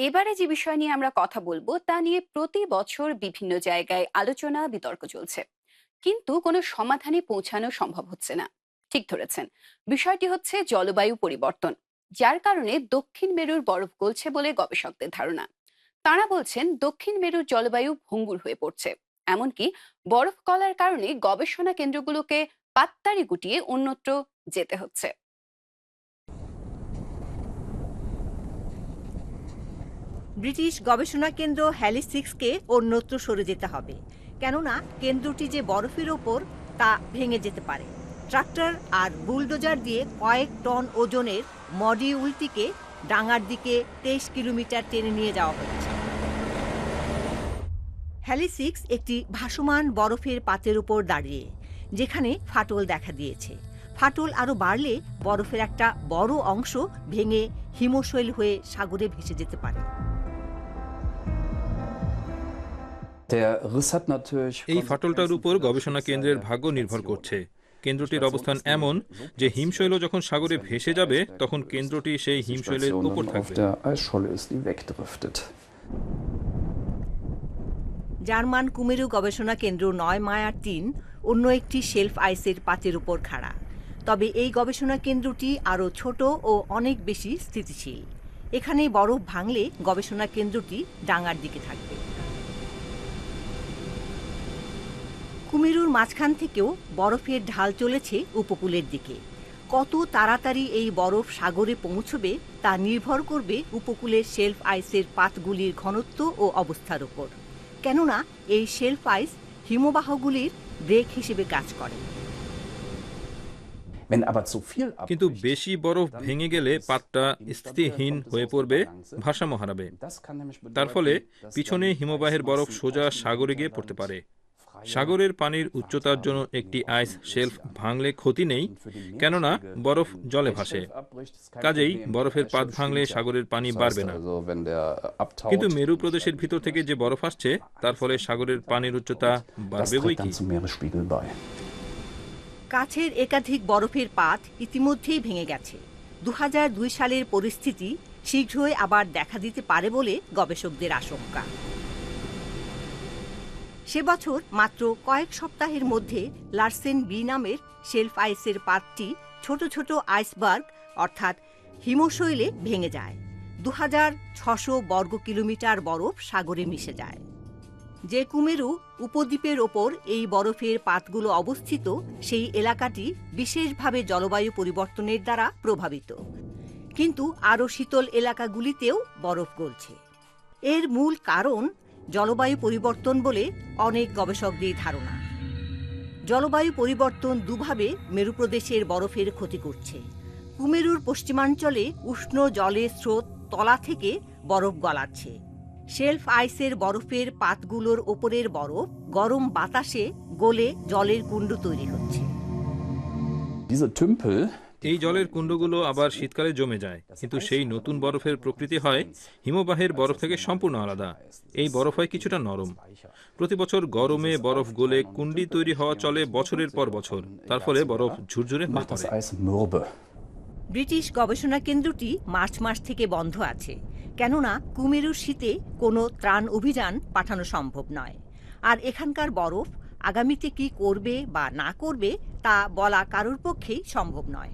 এবারে যে বিষয় নিয়ে আমরা কথা বলব, তা নিয়ে প্রতি বছর বিভিন্ন জায়গায় আলোচনা, বিতর্ক চলছে। কিন্তু কোনো সমাধানে পৌঁছানো সম্ভব হচ্ছে না। ঠিক ধরেছেন। বিষয়টি হচ্ছে জলবায়ু পরিবর্তন, যার কারণে দক্ষিণ মেরুর বরফ গলছে বলে গবেষকদের ধারণা। তারা বলছেন, দক্ষিণ মেরুর জলবায়ু ভঙ্গুর হয়ে পড়ছে। এমনকি বরফ গলার কারণে গবেষণা কেন্দ্রগুলোকে পাত্তারি গুটিয়ে অন্যত্র যেতে হচ্ছে। ব্রিটিশ গবেষণা কেন্দ্র হ্যালিসিক্সকে অন্যত্র সরে যেতে হবে। কেননা, কেন্দ্রটি যে বরফের ওপর, তা ভেঙে যেতে পারে। ট্রাক্টর আর বুলডোজার দিয়ে কয়েক টন ওজনের মডিউলটিকে ডাঙার দিকে তেইশ কিলোমিটার টেনে নিয়ে যাওয়া হচ্ছে হ্যালিসিক্স একটি ভাসমান বরফের পাতের উপর দাঁড়িয়ে, যেখানে ফাটল দেখা দিয়েছে। ফাটল আরও বাড়লে বরফের একটা বড় অংশ ভেঙে হিমশৈল হয়ে সাগরে ভেসে যেতে পারে। এই ফাটলটার উপর গবেষণা কেন্দ্রের ভাগ্য নির্ভর করছে। কেন্দ্রটির অবস্থান এমন যে হিমশৈল যখন সাগরে ভেসে যাবে তখন কেন্দ্রটি সেই হিমশৈলের উপর থাকবে। জার্মান কুমেরু গবেষণা কেন্দ্র নয় মায়ার তিন অন্য একটি শেলফ আইসের পাতের উপর খাড়া। তবে এই গবেষণা কেন্দ্রটি আরও ছোট ও অনেক বেশি স্থিতিশীল। এখানে বরফ ভাঙলে গবেষণা কেন্দ্রটি ডাঙার দিকে থাকবে। কুমেরুর মাঝখান থেকেও বরফের ঢাল চলেছে উপকূলের দিকে। কত তাড়াতাড়ি এই বরফ সাগরে পৌঁছবে তা নির্ভর করবে উপকূলের শেলফ আইসের পাতগুলির ঘনত্ব ও অবস্থার উপর। কেননা এই শেলফ আইস হিমবাহগুলির ব্রেক হিসেবে কাজ করে। কিন্তু বেশি বরফ ভেঙে গেলে পাতটা স্থিতিহীন হয়ে পড়বে ভারসাম্য হারাবে। তার ফলে পিছনে হিমবাহের বরফ সোজা সাগরে গিয়ে পড়তে পারে। সাগরের পানির উচ্চতার জন্য একটি আইস শেলফ ভাঙলে ক্ষতি নেই কেননা বরফ জলে ভাসে। কাজেই বরফের পাত ভাঙলে সাগরের পানি বাড়বে না। কিন্তু মেরু প্রদেশের ভিতর থেকে যে বরফ আসছে তার ফলে সাগরের পানির উচ্চতা বাড়বে বই কি? কাছের একাধিক বরফের পাত ইতিমধ্যেই ভেঙে গেছে। দু হাজার দুই সালের পরিস্থিতি শীঘ্রই আবার দেখা দিতে পারে বলে গবেষকদের আশঙ্কা। সে বছর মাত্র কয়েক সপ্তাহের মধ্যে লার্সেন বি নামের শেলফ আইসের পাতটি ছোট ছোট আইসবার্গ, অর্থাৎ হিমশৈলে ভেঙে যায়। দু হাজার ছশো বর্গ কিলোমিটার বরফ সাগরে মিশে যায়। যে কুমেরু উপদ্বীপের ওপর এই বরফের পাতগুলো অবস্থিত, সেই এলাকাটি বিশেষভাবে জলবায়ু পরিবর্তনের দ্বারা প্রভাবিত। কিন্তু আরও শীতল এলাকাগুলিতেও বরফ গলছে। এর মূল কারণ জলবায়ু পরিবর্তন বলে অনেক গবেষকদের ধারণা। জলবায়ু পরিবর্তন দুভাবে মেরুপ্রদেশের বরফের ক্ষতি করছে। কুমেরুর পশ্চিমাঞ্চলে উষ্ণ জলের স্রোত তলা থেকে বরফ গলাচ্ছে। শেলফ আইসের বরফের পাতগুলোর ওপরের বরফ গরম বাতাসে গলে জলের কুণ্ড তৈরি হচ্ছে। এই জলের কুণ্ডগুলো আবার শীতকালে জমে যায় কিন্তু সেই নতুন বরফের প্রকৃতি হয় হিমবাহের বরফ থেকে সম্পূর্ণ আলাদা। এই বরফ হয় কিছুটা নরম। প্রতি বছর গরমে বরফ গলে কুণ্ডি তৈরি হওয়া চলে বছরের পর বছর। তার ফলে বরফ ঝুরঝুরে হয়ে পড়ে। ব্রিটিশ গবেষণা কেন্দ্রটি মার্চ মাস থেকে বন্ধ আছে। কেননা কুমেরুর শীতে কোনো ত্রাণ অভিযান পাঠানো সম্ভব নয়। আর এখানকার বরফ আগামীতে কি করবে বা না করবে তা বলা কারোর পক্ষেই সম্ভব নয়।